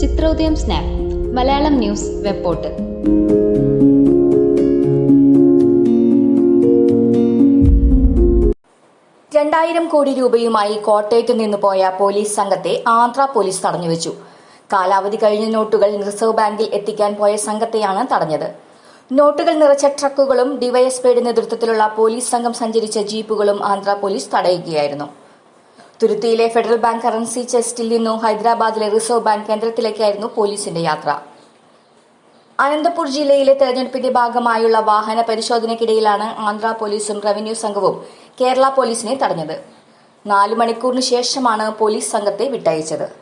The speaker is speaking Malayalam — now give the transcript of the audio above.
Chithrodayam snap Malayalam news web portal രണ്ടായിരം കോടി രൂപയുമായി കോട്ടയത്ത് നിന്ന് പോയ പോലീസ് സംഘത്തെ ആന്ധ്ര പോലീസ് തടഞ്ഞുവെച്ചു. കാലാവധി കഴിഞ്ഞ നോട്ടുകൾ റിസർവ് ബാങ്കിൽ എത്തിക്കാൻ പോയ സംഘത്തെയാണ് തടഞ്ഞത്. നോട്ടുകൾ നിറച്ച ട്രക്കുകളും ഡിവൈഎസ്പിയുടെ നേതൃത്വത്തിലുള്ള പോലീസ് സംഘം സഞ്ചരിച്ച ജീപ്പുകളും ആന്ധ്ര പോലീസ് തടയുകയായിരുന്നു. തുരുത്തിയിലെ ഫെഡറൽ ബാങ്ക് കറൻസി ചെസ്റ്റിൽ നിന്നും ഹൈദരാബാദിലെ റിസർവ് ബാങ്ക് കേന്ദ്രത്തിലേക്കായിരുന്നു പോലീസിന്റെ യാത്ര. അനന്തപൂർ ജില്ലയിലെ തെരഞ്ഞെടുപ്പിന്റെ ഭാഗമായുള്ള വാഹന പരിശോധനയ്ക്കിടയിലാണ് ആന്ധ്ര പോലീസും റവന്യൂ സംഘവും കേരള പോലീസിനെ തടഞ്ഞത്. നാലു മണിക്കൂറിന് ശേഷമാണ് പോലീസ് സംഘത്തെ വിട്ടയച്ചത്.